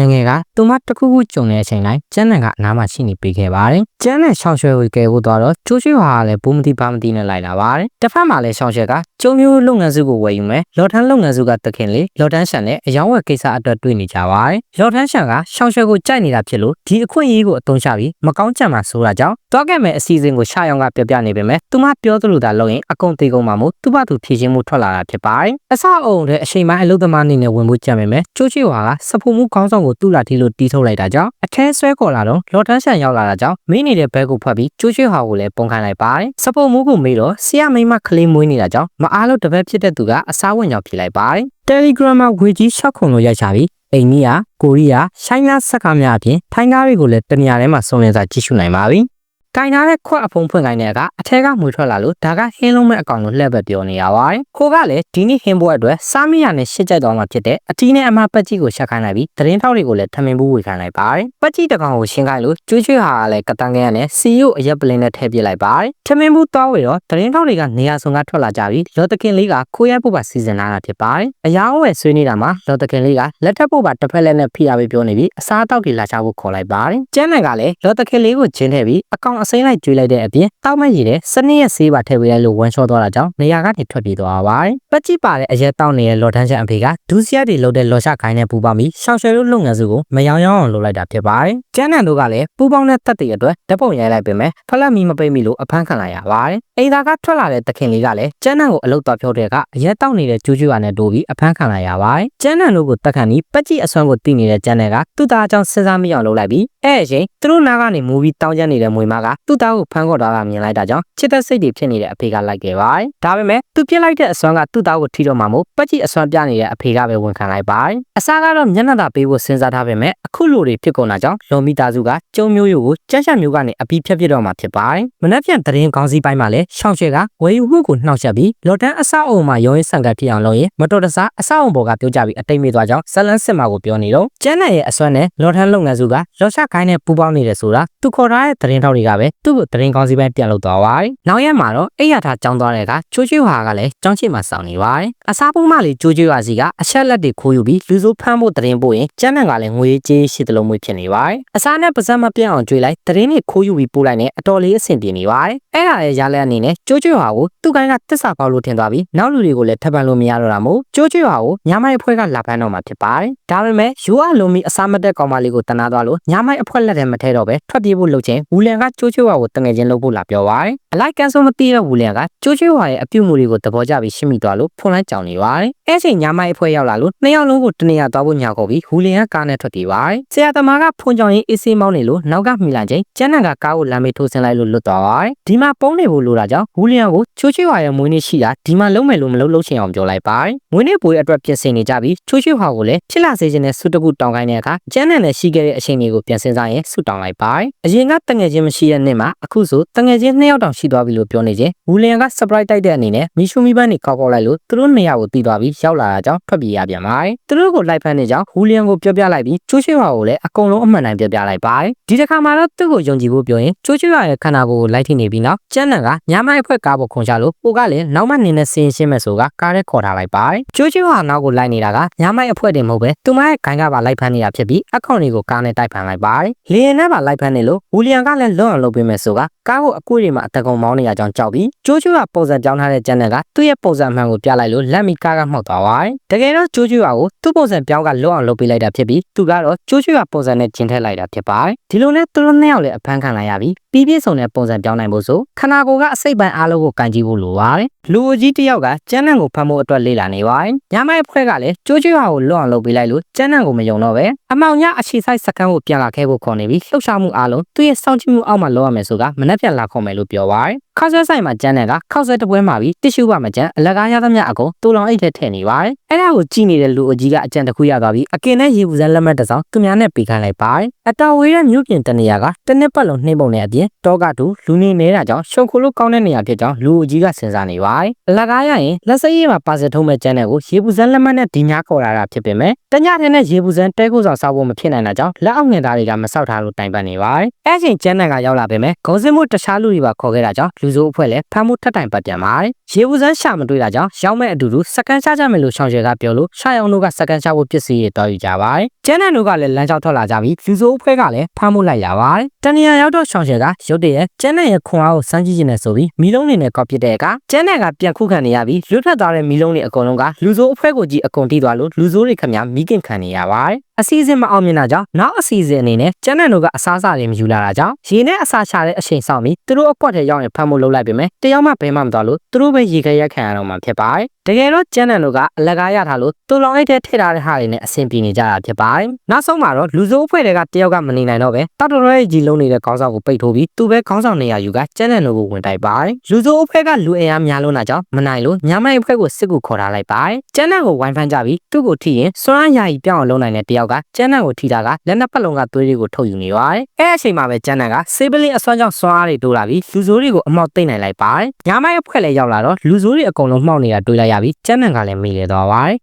ငယ်ငယ်ကသူမတစ်ခုခုကြုံတဲ့အချိန်တိုင်းကျန်းနန်ကအနားမှာရှိနေပေးခဲ့ပါတယ်ကျန်းနန်ရှောင်းရွှဲကိုကယ်ဖို့သွားတော့ကျိုးချွေးဟာကလည်းဘူးမတိဘာမတိနဲ့လိုက်လာပါတယ်တစ်ဖက်မှာလည်းရှောင်းရွှဲက ကျုံမျိုးလုပ်ငန်းစုကိုဝယ်ယူမယ်လော်ထန်းလုပ်ငန်းစုကတခင်လေးလော်ထန်းရှန်နဲ့အယောင်းဝယ်ကိစ္စအတွက်တွေ့နေကြပါတယ်လော်ထန်းရှန်ကရှောင်းရွှဲကိုကြိုက်နေတာဖြစ်လို့ဒီအခွင့်အရေးကိုအသုံးချပြီးမကောင်းကြံမှာဆိုတာကြောင့်တွားခဲ့မဲ့အစီအစဉ်ကိုရှာရောင်ကပြပြနေပေမဲ့သူမပြောသလိုသာလုပ်ရင်အကုန်သေးကုန်မှာမို့သူ့ဘာသူဖြည့်ချင်းမှုထွက်လာတာဖြစ်ပါတယ်အစအုံတဲ့အချိန်ပိုင်းအလုပ်သမားအနေနဲ့ဝင်မှုကြံပေမဲ့ကျိုးချွေးဟာကစဖူမှုခေါင်းဆောင်ကိုတူလာထီလို့တီးထုတ်လိုက်တာကြောင့်အထဲဆွဲခေါ်လာတော့လော်ထန်းရှန်ရောက်လာတာကြောင့်မင်းနေတဲ့ဘဲကိုဖတ်ပြီးကျိုးချွေးဟာကိုလည်းပုံခံလိုက်ပါတယ်စဖူမှုကိုမေးတော့ဆရာမိမကလေးမွေးနေတာကြောင့်မအားလို့တပတ်ဖြစ်တဲ့သူကအစားဝင်ကြောင်ဖြေလိုက်ပါတယ် Telegram မှာဝေကြီး6ခုလို့ရိုက်ချပြီးအိန္ဒိယကိုရီးယားရှိုင်းနာစက်ကားများအပြင်ထိုင်းကားတွေကိုလည်းတနေရာထဲမှာစုံလင်စာကြည့်ရှုနိုင်ပါပြီ။ ကင်ထားတဲ့ခွက်အဖုံးဖွင့်ခိုင်းတဲ့ကအထက်ကမွေထွက်လာလို့ဒါကဟင်းလုံးမဲ့အကောင်လို့လှည့်ပဲပြောနေရပါတယ်။ခိုးကလည်းဒီနေ့ဟင်းပွဲအတွက်စားမရနဲ့ရှစ်ကြိုက်သွားမှာဖြစ်တဲ့အတီးနဲ့အမပတ်ကြီးကိုရှက်ခိုင်းလိုက်ပြီးသတင်းထောက်တွေကိုလည်းထမင်းဘူးဝေခိုင်းလိုက်ပါတယ်။ပတ်ကြီးတကောင်ကိုရှင်းခိုင်းလို့ကျွေးချွေးဟာကလည်းကတန်ကရနဲ့စီယိုအရက်ပလင်းနဲ့ထည့်ပစ်လိုက်ပါတယ်။ထမင်းဘူးတောင်းဝေတော့သတင်းထောက်တွေကနေရာစုံကထွက်လာကြပြီးလော်တခင်လေးကခိုးရိုက်ဖို့ပါစီစဉ်လာတာဖြစ်ပါတယ်။အယောင်းဝယ်ဆွေးနေတာမှာလော်တခင်လေးကလက်ထပ်ဖို့ပါတစ်ဖက်လက်နဲ့ဖိအားပေးပြောနေပြီးအစားအသောက်တွေလာချဖို့ခေါ်လိုက်ပါတယ်။ကျန်းနယ်ကလည်းလော်တခင်လေးကိုဂျင်းထည့်ပြီးအကောင်အစိမ်းလိုက်ကျွေးလိုက်တဲ့အပြင်တောက်မရည်တဲ့စနစ်ရဲ့ဆေးပါထည့်ပေးလိုက်လို့ဝမ်းလျှောသွားတာကြောင့်နေရာကနေထွက်ပြေးသွားပါတယ်။ပတ်ကြည့်ပါတဲ့အရက်တောက်နေတဲ့လော်တန်းချက်အဖေကဒူးစီယာတွေလှုပ်တဲ့လော်ရှခိုင်းနဲ့ပူပေါင်းပြီးရှောင်ရွှဲလို့လုပ်ငန်းစုကိုမယောင်ယောင်အောင်လုပ်လိုက်တာဖြစ်ပါတယ်။ကျန်းနန်တို့ကလည်းပူပေါင်းတဲ့တက်တွေအတွက်ဓပုံရိုက်လိုက်ပေမဲ့ဖလက်မီမပိတ်မိလို့အဖမ်းခံလိုက်ရပါတယ်။အိမ်သားကထွက်လာတဲ့တခင်လေးကလည်းကျန်းနန်ကိုအလုတ်တော်ဖြုတ်တဲ့ကအရက်တောက်နေတဲ့ကျူးကျူးရနဲ့တိုးပြီးအဖမ်းခံလိုက်ရပါတယ်။ကျန်းနန်တို့ကိုတက်ခန့်ပြီးပတ်ကြည့်အစွမ်းကိုတီးနေတဲ့ကျန်းနန်ကသူ့သားအကြောင်းစဉ်းစားမိအောင်လုပ်လိုက်ပြီးအဲ့အချိန်သူတို့နားကနေမူပြီးတောင်းကျနေတဲ့မွေမကသူ့သားကိုဖမ်းခေါ်သွားတာမြင်လိုက်တာကြောင့်ချစ်သက်စိတ်တွေဖြစ်နေတဲ့အဖေကလိုက်ခဲ့ပါတယ်။ဒါပေမဲ့သူပြစ်လိုက်တဲ့အစွမ်းကသူ့သားကိုထိတော့မှမို့ပတ်ကြည့်အစွမ်းပြနေတဲ့အဖေကပဲဝန်ခံလိုက်ပါတယ်။အစားကတော့မျက်နှာသာပေးဖို့စဉ်းစားထားပေမဲ့အခုလိုတွေဖြစ်ကုန်တာကြောင့်လော်မီတာစုကကျုံမျိုးရိုးကိုကြက်ချက်မျိုးကနေအပြီးဖြတ်ပြစ်တော့မှဖြစ်ပါတယ်။မနှက်ပြန်သတင်းကောင်းစီးပိုင်းမှာလည်းရှောင်းချဲကဝယ်ယူမှုကိုနှောက်ယှက်ပြီးလော်တန်းအဆောက်အုံမှာရောင်းရင်းဆန်ကပ်ဖြစ်အောင်လုပ်ရင်မတော်တဆအဆောက်အုံပေါ်ကပြောကြပြီးအတိတ်မေ့သွားကြောင်းဇလန်းစစ်မာကိုပြောနေတော့ကျန်းနယ်ရဲ့အစွမ်းနဲ့လော်ထန်းလုပ်ငန်းစုကလော်ရှခိုင်းနဲ့ပူးပေါင်းနေတယ်ဆိုတာသူခေါ်ထားတဲ့သတင်းထောက်တွေကပဲသူ့ကိုသတင်းကောင်းစီးပိုင်းပြန်လုပ်သွားပါတယ်။နောက်ရက်မှာတော့အိယာထားကြောင်းသွားတဲ့အခါချိုးချိုးဟာကလည်းကြောင်းချစ်မှာစောင့်နေပါတယ်။အစားပုံးမလေးချိုးချိုးဟာစီကအချက်လက်တွေခိုးယူပြီးလူစိုးဖမ်းဖို့သတင်းပို့ရင်ကျန်းနန်ကလည်းငွေကြေးရှိသလိုမျိုးဖြစ်နေပါတယ်။အစားနဲ့ပါဇက်မပြတ်အောင်ကြွေးလိုက်သတင်းတွေခိုးယူပြီးပို့လိုက်နဲ့အတော်လေးအဆင်ပြေနေပါတယ်။အဲ့ဒါရဲ့ရလက်အနေနဲ့ချိုးချိုးဟာကိုသူ့ကိုင်းကတစ္ဆာကောက်လို့ထင်သွားပြီးနောက်လူတွေကိုလည်းထပ်ပန်လို့မရတော့တာမို့ချိုးချိုးဟာကိုညမိုက်အဖွဲ့ကလာဖမ်းတော့မှာဖြစ်ပါတယ်။ဒါပေမဲ့ယူအလုံးမီအစားမတက်ကောင်မလေးကိုတနာသွားလို့ညမိုက်အဖွဲ့လက်ထဲမထဲတော့ပဲထွက်ပြေးဖို့လုပ်ချင်းဝူလန်ကချိုးချိုးဟာကိုတငယ်ချင်းလုပ်ဖို့လာပြောပါတယ်။အလိုက်ကန်ဆိုမသိတဲ့ဝူလန်ကချိုးချိုးဟာရဲ့အပြုတ်မှုတွေကိုသဘောကျပြီးရှင်းမိသွားလို့ဖုန်လန်းကြောင်နေပါတယ်။အဲ့ချိန်ညမိုက်အဖွဲ့ရောက်လာလို့နှစ်ယောက်လုံးကိုတနေရာသွားဖို့ညာခေါ်ပြီးဝူလန်ကကားနဲ့ထွက်ပြေးပါတယ်။ဆရာသမားကဖုန်ကြောင်ရင်အေးဆေးမောင်းနေလို့နောက်ကမိလာချိန်ကျန်းနန်ကကားကိုလမ်းမေးထိုးဆင်းလိုက်လို့လွတ်သွားပါတယ်။ဒီမှာပုံးနေဖို့လိုတာကြောင့်ဝူလန်ကိုချိုးချိုးဟာရဲ့မွေးနေ့ရှိတာဒီမှာလုံးမယ်လို့မလုံးလုံးချင်အောင်ပြောလိုက်ပါတယ်။မွေးနေ့ပွဲအတွက်ပြင်ဆင်နေကြပြီးချိုးချိုးဟာကိုလည်းဖြစ်လာစေခြင်းနဲ့ဆုတကုတောင်းခိုင်းတဲ့အခါကျန်းနန်နဲ့ရှိခဲ့တဲ့အချိန်တွေကိုပြန်စင်စားရင်ဆုတောင်းလိုက်ပါတယ်။အရင်ကတငယ်ချင်းမရှိတဲ့နေ့မှာအခုဆိုတငယ်ချင်းနှစ်ယောက်တောင်ရှိသွားပြီလို့ပြောနေခြင်းဝူလန်က surprise တိုက်တဲ့အနေနဲ့မီရှူမီပန်းနေကောက်ကောက်လိုက်လို့သူတို့နှစ်ယောက်ကိုတီးသွားပြီးရောက်လာတာကြောင့်ထွက်ပြေးရပြန်ပါတယ်။သူတို့ကိုလိုက်ဖမ်းနေကြောင်းဝူလန်ကိုပြောပြလိုက်ပြီးချိုးချိုးဟာကိုလည်းအကုန်လုံးအမှန်တိုင်းပြောပြလိုက်ပါတယ်။ဒီတစ်ခါမှာတော့သူ့ကိုယုံကြည်ဖို့ပြောရင်ချိုးချိုးဟာရဲ့ခန္ဓာကိုယ်ကိုလိုက်ထိနေပြီးနောက်ကျန်းနန်ကညမိုက်အဖွဲ့ကားပေါ်ခွန်ချလို့ပိုကလည်းနောက်မှနေနဲ့ဆင်းရှင်းမဲ့ဆိုကကားထဲခေါ်ထားလိုက်ပါတယ်။ချိုးချိုးဟာနောက်ကိုလိုက်နေတာကညမိုက်အဖွဲ့တွေမဟုတ်ပဲသူမရဲ့ခိုင်ကပါလိုက်ဖမ်းနေတာဖြစ်ပြီးအခေါင်တွေကိုကားနဲ့တိုက်ဖမ်းလိုက်ပါတယ်။လေယာဉ်နဲ့ပါလိုက်ဖမ်းနေလို့ဝူလီယံကလည်းလွတ်အောင်လုပ်ပေးမယ်ဆိုကကားကိုအကွေ့တွေမှာအတကုံမောင်းနေရကြောင်းကြောက်ပြီးချိုးချိုးကပုံစံပြောင်းထားတဲ့ကျန်းနန်ကသူ့ရဲ့ပုံစံမှန်ကိုပြလိုက်လို့လက်မီကားကမှောက်သွားပါတယ်။တကယ်တော့ချိုးချိုးကိုသူ့ပုံစံပြောင်းကလွတ်အောင်လုပ်ပေးလိုက်တာဖြစ်ပြီးသူကတော့ချိုးချိုးကပုံစံနဲ့ကျင်းထည့်လိုက်တာဖြစ်ပါတယ်။ဒီလိုနဲ့သူတို့နှစ်ယောက်လည်းအဖမ်းခံလိုက်ရပြီးပြီးပြည့်စုံတဲ့ပုံစံပြောင်းနိုင်ဖို့ဆိုခန္ဓာကိုယ်ကအစိတ်ပိုင်းအားလုံးကိုကန်ကြည့်ဖို့လိုပါတယ်။လူအကြီးတစ်ယောက်ကကျန်းနန်ကိုဖမ်းဖို့အတွက်လေ့လာနေပါတယ်။ညမိုက်ဖွဲ့ကလည်းချိုးချိုးကိုလွတ်အောင်လုပ်ပေးလိုက်လို့ကျန်းနန်ကိုမယုံတော့ပဲအမောင်ညအခြေဆိုင်စကန်ကိုပြန်လာခဲ့ဖို့ခေါ်နေပြီးလှုပ်ရှားမှုအားလုံးသူ့ရဲ့စောင့်ကြည့်မှုအောက်မှာလုပ်ရမယ်ဆိုကမနှက်ပြန်လာခေါ်မယ်လို့ပြောပါတယ်။ ခောက်ဆွဲဆိုင်မှာကျန်းတဲ့ကခောက်ဆွဲတပွဲမှာပြီးတ िश ူပါမကျန်းအလကားရသမျှအကုန်တူလောင်အိတ်ထဲထည့်နေပါတယ်။အဲ့ဒါကိုကြည့်နေတဲ့လူအကြီးကအကြံတစ်ခုရသွားပြီးအကင်နဲ့ရေဘူးစမ်းလက်မှတ်တစ်စောင်သူများနဲ့ပေးခိုင်းလိုက်ပါတယ်။အတော်ဝေးတဲ့မြို့ပြင်တနေရာကတစ်နှစ်ပတ်လုံးနှိမ့်ပုံနဲ့အပြင်တောကတူလူနေနေတာကြောင့်ရှုံခိုလို့ကောင်းတဲ့နေရာဖြစ်ကြောင်းလူအကြီးကစဉ်းစားနေပါတယ်။အလကားရရင်လက်စရည်မှာပါစထုံးမဲ့ကျန်းတဲ့ကိုရေဘူးစမ်းလက်မှတ်နဲ့ဒီညာခေါ်လာတာဖြစ်ပေမဲ့တညထဲနဲ့ရေဘူးစမ်းတဲခိုးဆောင်စောက်ဖို့မဖြစ်နိုင်တာကြောင့်လက်အောက်ငင်သားတွေကမဆောက်ထားလို့တိုင်ပတ်နေပါတယ်။အဲ့ချိန်ကျန်းတဲ့ကရောက်လာပေမဲ့ဂုံစင်မှုတခြားလူတွေပါခေါ်ခဲ့တာကြောင့်လူဆိုးအဖွဲ့လည်းဖမ်းမှုထပ်တိုင်ပတ်ပြန်ပါတယ်ရေဘူးစမ်းရှာမတွေ့တာကြောင့်ရောက်မဲ့အတူတူစကန်ရှာကြမယ်လို့ရှောင်းရှယ်ကပြောလို့ရှာရောင်တို့ကစကန်ရှာဖို့ပစ္စည်းတွေတောင်းယူကြပါတယ်ကျန်းနန်တို့ကလည်းလမ်းလျှောက်ထွက်လာကြပြီးလူဆိုးအဖွဲ့ကလည်းဖမ်းမှုလိုက်ရပါတယ်တနင်္လာရောက်တော့ရှောင်းရှယ်ကရုတ်တရက်ကျန်းနန်ရဲ့ခွန်အားကိုစမ်းကြည့်ခြင်းနဲ့ဆိုပြီးမီလုံးနေနဲ့ကောက်ပစ်တဲ့အခါကျန်းနန်ကပြန်ခုခံနေရပြီးလွတ်ထွက်သွားတဲ့မီလုံးတွေအကုန်လုံးကလူဆိုးအဖွဲ့ကိုကြည့်အကုန်တီးသွားလို့လူဆိုးတွေခမများမိခင်ခံနေရပါတယ်အစီအစဉ်မအောင်မြင်တာကြောင့်နောက်အစီအစဉ်အနေနဲ့ကျန်းနန်တို့ကအစားအစာတွေမယူလာတာကြောင့်ရေနဲ့အစာချတဲ့အချိန်ဆောင်ပြီးသူတို့အကွက်ထဲရောက်ရင်ဖမ်းဖို့လုပ်လိုက်ပေမဲ့တယောက်မှဘယ်မှမသွားလို့သူတို့ပဲရေခဲရက်ခံရတော့မှဖြစ်ပါတယ်တကယ်တော့ကျန်းနန်တို့ကအလကားရထားလို့တူလောင်အိတ်ထဲထည့်ထားတဲ့ဟာတွေနဲ့အဆင်ပြေနေကြတာဖြစ်ပါတယ်နောက်ဆုံးမှာတော့လူစိုးအဖွဲ့တွေကတယောက်ကမနေနိုင်တော့ပဲတောက်တော်ရဲ့ကြီးလုံးနေတဲ့ခေါင်းဆောင်ကိုပိတ်ထိုးပြီးသူပဲခေါင်းဆောင်နေရယူကကျန်းနန်တို့ကိုဝင်တိုက်ပါတယ်လူစိုးအဖွဲ့ကလူအင်အားများလို့နာကြောင့်မနိုင်လို့ညမိုက်အဖွဲ့ကိုစစ်ကူခေါ်ထားလိုက်ပါတယ်ကျန်းနန်ကိုဝိုင်းဖမ်းကြပြီးသူ့ကိုထိရင်စွမ်းအားယာယီပြောင်းအောင်လုပ်နိုင်တဲ့တယောက်ကကျန်းနန်ကိုထိတာကလက်နက်ပတ်လုံးကသွေးတွေကိုထုတ်ယူနေပါတယ်အဲအချိန်မှာပဲကျန်းနန်ကစေးပလင်းအစွမ်းကြောင့်စွမ်းအားတွေတိုးလာပြီးလူစိုးတွေကိုအမောက်သိမ့်နိုင်လိုက်ပါတယ်ညမိုက်အဖွဲ့လည်းရောက်လာတော့လူစိုးတွေအကုန်လုံးမှောက်နေတာတွေ့လိုက်ရပြီးကျန်းနန်ကလည်းမိလေသွားပါတယ်